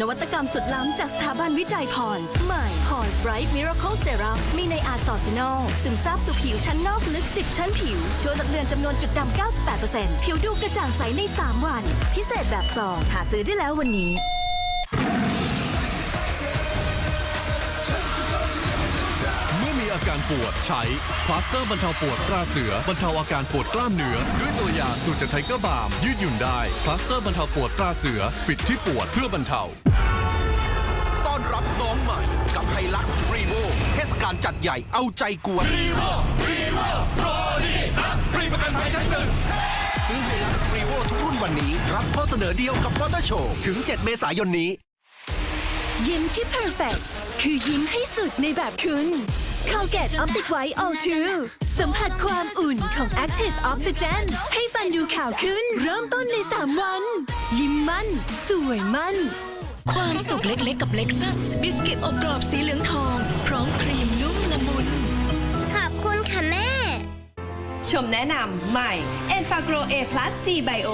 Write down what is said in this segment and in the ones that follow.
นวัตกรรมสุดล้ำจากสถาบันวิจัยพรสใหม่พรสไบรท์มิราเคิลเซรั่มมีในอาร์ซอซินอลซึมซาบสู่ผิวชั้นนอกลึก 10 ชั้นผิว ช่วยลดเลือนจำนวนจุดดำ 98%ผิวดูกระจ่างใสใน 3 วัน พิเศษแบบซองหาซื้อได้แล้ววันนี้ อมีอาการปวดใช้พลาสเตอร์บรรเทาปวดตราเสือบรรเทาอาการปวดกล้ามเนื้อ ด้วยตัวยาสูตรจากไทเกอร์บาล์มยืดหยุ่นได้พลาสเตอร์บรรเทาปวดตราเสือ ปิดที่ปวดเพื่อบรรเทา ต้อนรับน้องใหม่ กับไฮลักซ์รีโวเทศกาลจัดใหญ่เอาใจกวนรีโวรีโวโปรดีนะฟรีประกันภัยชั้นหนึ่งซื้อไฮลักซ์รีโวทุกรุ่นวันนี้ รับข้อเสนอเดียวกับมอเตอร์โชว์ถึง 7 เมษายนนี้ยิ้มที่ perfect คือยิ้มให้สุดในแบบคุณ Colgate Optic White All2 สัมผัสความอุ่นของ Active Oxygen ให้ฟันดูขาวขึ้น เริ่มต้นใน 3 วัน ยิ้มมั่น สวยมั่น ความสุขเล็กๆกับ Lexus บิสกิตอบกรอบสีเหลืองทอง พร้อมครีมนุ่มละมุน ขอบคุณค่ะแม่ ชมแนะนำใหม่ e n f a g r o A Plus C Bio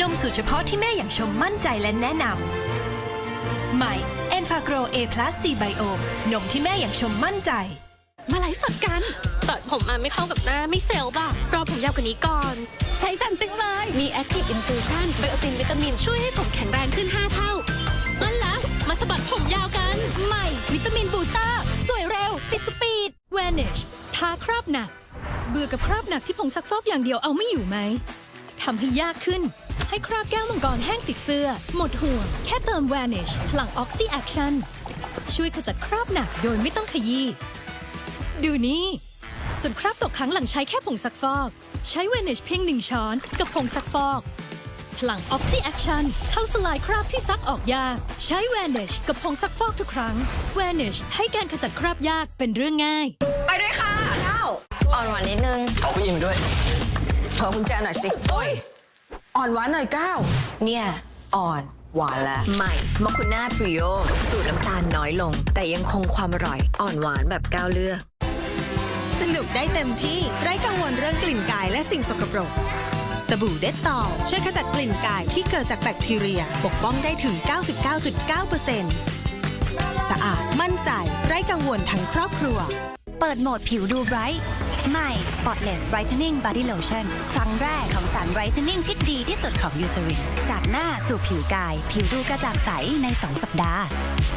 นมสูตรเฉพาะที่แม่อย่างชมมั่นใจและแนะนำใหม่ e n f a g r o A Plus C Bio นมที่แม่อย่างชมมั่นใจ มาไลฟ์สดกันตัดผมมาไม่เข้ากับหน้าไม่เซลล์ป่ะ รอผมยาวกว่านี้ก่อน ใช้ซันติงเลย มี Active Infusion ไบโอตินวิตามินช่วยให้ผมแข็งแรงขึ้น 5 เท่างั้นแล้วมาสะบัดผมยาวกัน ใหม่ วิตามินบูสเตอร์ สวยเร็ว ติดสปีด Vanish ทาคราบหนัก เบื่อกับคราบหนักที่ผงซักฟอกอย่างเดียวเอาไม่อยู่ไหม ทำให้ยากขึ้น ให้คราบแก้วมังกรแห้งติดเสื้อ หมดห่วง แค่เติม Vanish พลัง Oxy Action ช่วยขจัดคราบหนักโดยไม่ต้องขยี้ ดูนี่ ส่วนคราบตกค้างหลังใช้แค่ผงซักฟอก ใช้ Vanish เพียงหนึ่งช้อนกับผงซักฟอกพลัง Oxy Action เข้าสลายคราบที่ซักออกยาก ใช้ Vanish กับผงซักฟอกทุกครั้ง Vanish ให้การขจัดคราบยากเป็นเรื่องง่าย ไปด้วยค่ะเก้าอ่อนหวานนิดนึง เอาไปยิงด้วย ขอกุญแจหน่อยสิโอ้ยอ่อนหวานหน่อยก้าวเนี่ย อ่อน หวานแล้วใหม่มอคุน่าทริโอสูตรน้ำตาลน้อยลง แต่ยังคงความอร่อย อ่อนหวานแบบก้าวเลือก สนุกได้เต็มที่ไร้กังวลเรื่องกลิ่นกายและสิ่งสกปรก สบู่เด็ดต่อช่วยขจัดกลิ่นกายที่เกิดจากแบคทีเรีย ปกป้องได้ถึง 99.9%สะอาดมั่นใจ ไร้กังวลทั้งครอบครัว เปิดโหมดผิวดูไบรท์ ใหม่ Spotless Brightening Body Lotion ครั้งแรกของสาร Brightening ที่ดีที่สุดของยูซ r รินจากหน้าสู่ผิวกาย ผิวดูกระจ่างใสใน 2 สัปดาห์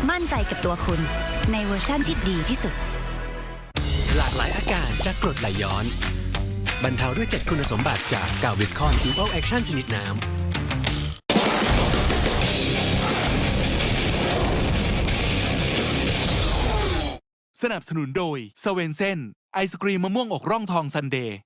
มั่นใจกับตัวคุณ ในเวอร์ชั่นที่ดีที่สุด หลากหลายอาการจากกรดไหลย้อน บรรเทาด้วย 7 คุณสมบัติจากกาวิสคอนดูโอแอคชั่นชนิดน้ำสนับสนุนโดยสเวนเซน ไอศกรีมมะม่วงอกร่องทองซันเดย์